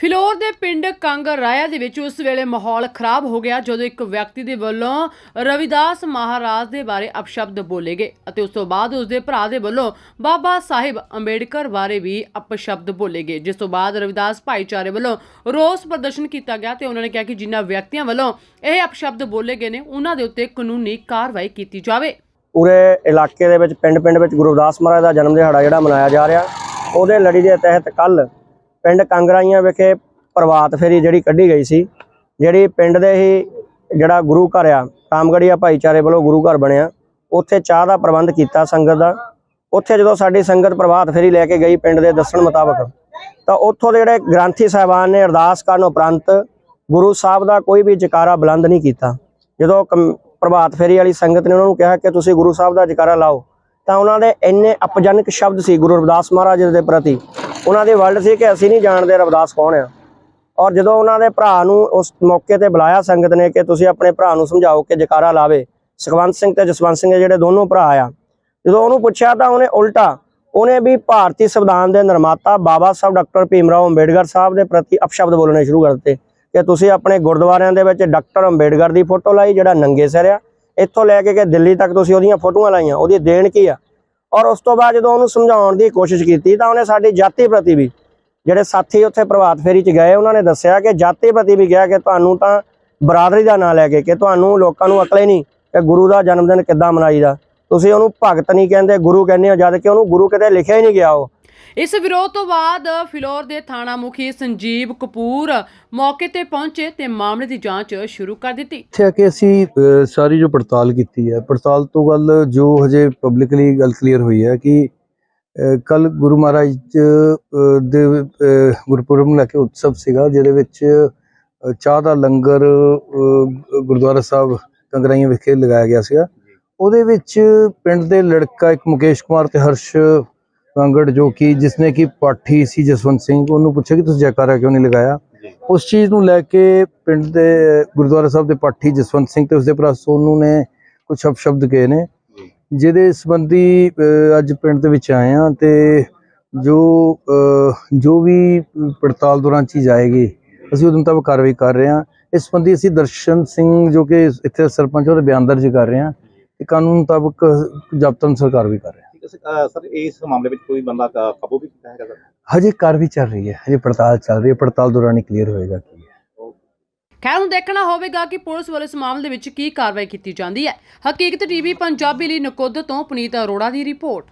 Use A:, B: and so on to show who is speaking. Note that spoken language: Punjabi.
A: ਫਿਲੌਰ ਦੇ ਪਿੰਡ ਕੰਗ ਰਾਇਆ ਦੇ ਵਿੱਚ ਉਸ ਵੇਲੇ ਮਾਹੌਲ ਖਰਾਬ ਹੋ ਗਿਆ ਜਦੋਂ ਇੱਕ ਵਿਅਕਤੀ ਦੇ ਵੱਲੋਂ ਰਵਿਦਾਸ ਮਹਾਰਾਜ ਦੇ ਬਾਰੇ ਅਪਸ਼ਬਦ ਬੋਲੇ ਗਏ ਅਤੇ ਉਸ ਤੋਂ ਬਾਅਦ ਉਸ ਦੇ ਭਰਾ ਦੇ ਵੱਲੋਂ ਬਾਬਾ ਸਾਹਿਬ ਅੰਬੇਡਕਰ ਬਾਰੇ ਵੀ ਅਪਸ਼ਬਦ ਬੋਲੇ ਗਏ, ਜਿਸ ਤੋਂ ਬਾਅਦ ਰਵਿਦਾਸ ਭਾਈਚਾਰੇ ਵੱਲੋਂ ਰੋਸ ਪ੍ਰਦਰਸ਼ਨ ਕੀਤਾ ਗਿਆ ਤੇ ਉਹਨਾਂ ਨੇ ਕਿਹਾ ਕਿ ਜਿਨ੍ਹਾਂ ਵਿਅਕਤੀਆਂ ਵੱਲੋਂ ਇਹ ਅਪਸ਼ਬਦ ਬੋਲੇ ਗਏ ਨੇ, ਉਹਨਾਂ ਦੇ ਉੱਤੇ ਕਾਨੂੰਨੀ ਕਾਰਵਾਈ ਕੀਤੀ ਜਾਵੇ।
B: ਪੂਰੇ ਇਲਾਕੇ ਦੇ ਵਿੱਚ, ਪਿੰਡ-ਪਿੰਡ ਵਿੱਚ ਗੁਰੂ ਰਵਿਦਾਸ ਮਹਾਰਾਜ ਦਾ ਜਨਮ ਦਿਹਾੜਾ ਜਿਹੜਾ ਮਨਾਇਆ ਜਾ ਰਿਹਾ, ਉਹਦੇ ਲੜੀ ਦੇ ਤਹਿਤ ਕੱਲ ਪਿੰਡ ਕੰਗਰਾਈਆਂ ਵਿਖੇ ਪ੍ਰਭਾਤ ਫੇਰੀ ਜਿਹੜੀ ਕੱਢੀ ਗਈ ਸੀ, ਜਿਹੜੀ ਪਿੰਡ ਦੇ ਹੀ ਜਿਹੜਾ ਗੁਰੂ ਘਰ ਆ ਕਾਮਗੜੀਆ ਭਾਈਚਾਰੇ ਵੱਲੋਂ ਗੁਰੂ ਘਰ ਬਣਿਆ, ਉੱਥੇ ਚਾਹ ਦਾ ਪ੍ਰਬੰਧ ਕੀਤਾ ਸੰਗਤ ਦਾ। ਉੱਥੇ ਜਦੋਂ ਸਾਡੀ ਸੰਗਤ ਪ੍ਰਭਾਤ ਫੇਰੀ ਲੈ ਕੇ ਗਈ ਪਿੰਡ ਦੇ ਦੱਸਣ ਮੁਤਾਬਕ, ਤਾਂ ਉੱਥੋਂ ਦੇ ਜਿਹੜੇ ਗ੍ਰੰਥੀ ਸਾਹਿਬਾਨ ਨੇ ਅਰਦਾਸ ਕਰਨ ਉਪਰੰਤ ਗੁਰੂ ਸਾਹਿਬ ਦਾ ਕੋਈ ਵੀ ਜਕਾਰਾ ਬੁਲੰਦ ਨਹੀਂ ਕੀਤਾ। ਜਦੋਂ ਕਮ- ਪ੍ਰਭਾਤ ਫੇਰੀ ਵਾਲੀ ਸੰਗਤ ਨੇ ਉਹਨਾਂ ਨੂੰ ਕਿਹਾ ਕਿ ਤੁਸੀਂ ਗੁਰੂ ਸਾਹਿਬ ਦਾ ਜਕਾਰਾ ਲਾਓ, ਤਾਂ ਉਹਨਾਂ ਦੇ ਇੰਨੇ ਅਪਜਨਕ ਸ਼ਬਦ ਸੀ ਗੁਰੂ ਰਵਿਦਾਸ ਮਹਾਰਾਜ ਦੇ ਪ੍ਰਤੀ। ਉਹਨਾਂ ਦੇ ਵਰਡ ਸੀ ਕਿ ਅਸੀਂ ਨਹੀਂ ਜਾਣਦੇ ਰਵਦਾਸ ਕੌਣ ਆ। ਔਰ ਜਦੋਂ ਉਹਨਾਂ ਦੇ ਭਰਾ ਨੂੰ ਉਸ ਮੌਕੇ ਤੇ ਬੁਲਾਇਆ ਸੰਗਤ ਨੇ ਕਿ ਤੁਸੀਂ ਆਪਣੇ ਭਰਾ ਨੂੰ ਸਮਝਾਓ ਕਿ ਜਕਾਰਾ ਲਾਵੇ, ਸੁਖਵੰਤ ਸਿੰਘ ਤੇ ਜਸਵੰਤ ਸਿੰਘ ਜਿਹੜੇ ਦੋਨੋਂ ਭਰਾ ਆ। ਜਦੋਂ ਉਹਨੂੰ ਪੁੱਛਿਆ ਤਾਂ ਉਹਨੇ ਉਲਟਾ ਉਹਨੇ ਵੀ ਭਾਰਤੀ ਸੰਵਿਧਾਨ ਦੇ ਨਿਰਮਾਤਾ ਬਾਬਾ ਸਾਹਿਬ ਡਾਕਟਰ ਭੀਮ ਰਾਓ ਅੰਬੇਡਕਰ ਸਾਹਿਬ ਦੇ ਪ੍ਰਤੀ ਅਪਸ਼ਬਦ ਬੋਲਣੇ ਸ਼ੁਰੂ ਕਰ ਦਿੱਤੇ ਕਿ ਤੁਸੀਂ ਆਪਣੇ ਗੁਰਦੁਆਰਿਆਂ ਦੇ ਵਿੱਚ ਡਾਕਟਰ ਅੰਬੇਡਕਰ ਦੀ ਫੋਟੋ ਲਾਈ, ਜਿਹੜਾ ਨੰਗੇ ਸਿਰ ਆ। ਇੱਥੋਂ ਲੈ ਕੇ ਕਿ ਦਿੱਲੀ ਤੱਕ ਤੁਸੀਂ ਉਹਦੀਆਂ ਫੋਟੋਆਂ ਲਾਈਆਂ, ਉਹਦੀ ਦੇਣ ਕੀ ਆ? ਔਰ ਉਸ ਤੋਂ ਬਾਅਦ ਜਦੋਂ ਉਹਨੂੰ ਸਮਝਾਉਣ ਦੀ ਕੋਸ਼ਿਸ਼ ਕੀਤੀ ਤਾਂ ਉਹਨੇ ਸਾਡੀ ਜਾਤੀ ਪ੍ਰਤੀ ਵੀ ਜਿਹੜੇ ਸਾਥੀ ਉੱਥੇ ਪ੍ਰਭਾਤ ਫੇਰੀ 'ਚ ਗਏ, ਉਹਨਾਂ ਨੇ ਦੱਸਿਆ ਕਿ ਜਾਤੀ ਪ੍ਰਤੀ ਵੀ ਕਿਹਾ ਕਿ ਤੁਹਾਨੂੰ ਤਾਂ ਬਰਾਦਰੀ ਦਾ ਨਾਂ ਲੈ ਕੇ ਕਿ ਤੁਹਾਨੂੰ ਲੋਕਾਂ ਨੂੰ ਅਕਲ ਹੀ ਨਹੀਂ ਕਿ ਗੁਰੂ ਦਾ ਜਨਮ ਦਿਨ ਕਿੱਦਾਂ ਮਨਾਈਦਾ। ਤੁਸੀਂ ਉਹਨੂੰ ਭਗਤ ਨਹੀਂ ਕਹਿੰਦੇ, ਗੁਰੂ ਕਹਿੰਦੇ ਹੋ ਜਦ ਕਿ ਉਹਨੂੰ ਗੁਰੂ ਕਿਤੇ ਲਿਖਿਆ ਹੀ ਨਹੀਂ ਗਿਆ ਉਹ।
A: ਇਸ ਵਿਰੋਧ ਤੋਂ ਬਾਅਦ ਫਿਲੌਰ ਦੇ ਥਾਣਾ ਮੁਖੀ ਸੰਜੀਵ ਕਪੂਰ ਮੌਕੇ ਤੇ ਪਹੁੰਚੇ ਤੇ ਮਾਮਲੇ ਦੀ ਜਾਂਚ ਸ਼ੁਰੂ ਕਰ ਦਿੱਤੀ।
C: ਇੱਥੇ ਆ ਕਿ ਅਸੀਂ ਅ, ਸਾਰੀ ਜੋ ਪੜਤਾਲ ਕੀਤੀ ਹੈ ਪੜਤਾਲ ਤੋਂ ਗੱਲ ਜੋ ਹਜੇ ਪਬਲਿਕਲੀ ਗੱਲ ਕਲੀਅਰ ਹੋਈ ਹੈ ਕਿ ਕੱਲ ਗੁਰੂ ਮਹਾਰਾਜ ਅ, ਦੇ ਅ, ਗੁਰਪੁਰਬ ਨੂੰ ਲੈ ਕੇ ਉਤਸਵ ਸੀਗਾ ਜਿਹਦੇ ਵਿੱਚ ਅ, ਚਾਹ ਦਾ ਲੰਗਰ ਅ, ਗੁਰਦੁਆਰਾ ਸਾਹਿਬ ਕੰਗਰਾਈਆਂ ਵਿਖੇ ਲਗਾਇਆ ਗਿਆ ਸੀਗਾ। ਉਹਦੇ ਵਿੱਚ ਪਿੰਡ ਦੇ ਲੜਕਾ ਇੱਕ ਮੁਕੇਸ਼ ਕੁਮਾਰ ਤੇ ਹਰਸ਼ ਵਾਂਗੜ ਜੋ ਕਿ ਜਿਸਨੇ ਕਿ ਪਾਠੀ ਸੀ ਜਸਵੰਤ ਸਿੰਘ ਉਹਨੂੰ ਪੁੱਛਿਆ ਕਿ ਤੁਸੀਂ ਜੈਕਾਰਾ ਕਿਉਂ ਨਹੀਂ ਲਗਾਇਆ? ਉਸ ਚੀਜ਼ ਨੂੰ ਲੈ ਕੇ ਪਿੰਡ ਦੇ ਗੁਰਦੁਆਰਾ ਸਾਹਿਬ ਦੇ ਪਾਠੀ ਜਸਵੰਤ ਸਿੰਘ ਤੇ ਉਸਦੇ ਭਰਾ ਸੋਨੂ ਨੇ ਕੁਝ ਅਪਸ਼ਬਦ ਕਹੇ ਨੇ। ਜਿਹਦੇ ਸੰਬੰਧੀ ਅੱਜ ਪਿੰਡ ਦੇ ਵਿੱਚ ਆਏ ਆ ਤੇ ਜੋ ਜੋ ਵੀ ਪੜਤਾਲ ਦੌਰਾਨ ਚੀਜ਼ ਆਏਗੀ ਅਸੀਂ ਉਹਦੇ ਮੁਤਾਬਕ ਕਾਰਵਾਈ ਕਰ ਰਹੇ ਹਾਂ। ਇਸ ਸੰਬੰਧੀ ਅਸੀਂ ਦਰਸ਼ਨ ਸਿੰਘ ਜੋ ਕਿ ਇੱਥੇ ਸਰਪੰਚ ਉਹਦੇ ਬਿਆਨ ਦਰਜ ਕਰ ਰਹੇ ਹਾਂ ਤੇ ਕਾਨੂੰਨ ਮੁਤਾਬਕ ਜ਼ਬਤ ਅਨੁਸਾਰ ਕਾਰਵਾਈ ਕਰ ਰਹੇ
D: ਸਰ ਇਸ ਮਾਮਲੇ ਵਿੱਚ ਕੋਈ ਬੰਦਾ ਕਾ- ਕਾਬੂ ਵੀ ਕੀਤਾ ਹੈਗਾ ਸਰ?
C: ਹਜੇ ਕਾਰਵਾਈ ਚੱਲ ਰਹੀ ਹੈ ਹਜੇ ਪੜਤਾਲ ਚੱਲ ਰਹੀ ਹੈ ਪੜਤਾਲ ਦੌਰਾਨ ਹੀ ਕਲੀਅਰ ਹੋਏਗਾ ਕੀ ਹੈ।
A: ਖੈਰ ਹੁਣ ਦੇਖਣਾ ਹੋਵੇਗਾ ਕਿ ਪੁਲਿਸ ਵੱਲੋਂ ਇਸ ਮਾਮਲੇ ਵਿੱਚ ਕੀ ਕਾਰਵਾਈ ਕੀਤੀ ਜਾਂਦੀ ਹੈ। ਹਕੀਕਤ ਟੀਵੀ ਪੰਜਾਬੀ ਲਈ ਨਕੋਦਰ ਤੋਂ ਪੁਨੀਤ ਅਰੋੜਾ ਦੀ ਰਿਪੋਰਟ।